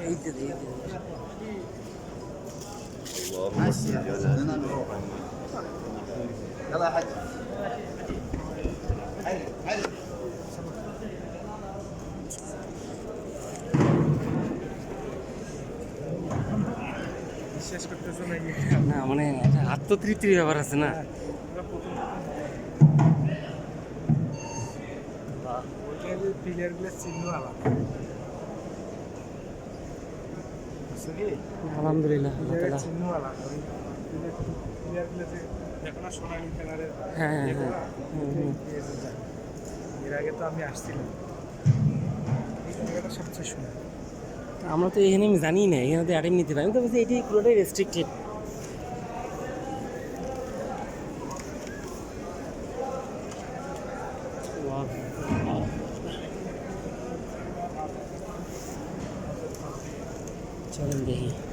দেখতে দেখতে يلا يا حاج বিশ্বাস করতেছো নাকি না মানে একটা আত্মতৃপ্তির ব্যাপার আছে না ওইখানে প্লেয়ারগুলোর চিহ্ন আলাদা কালারের হ্যাঁ, হ্যাঁ, হ্যাঁ। এর আগে তো আমি আসছিলাম। এই সবচেয়ে সুন্দর। আমরা তো এখানে আমি জানি না এখানে তো অ্যাটেম নিতে পারি। আমি তো বলছি এটি পুরোটাই রেস্ট্রিক্টেড चलो देखिए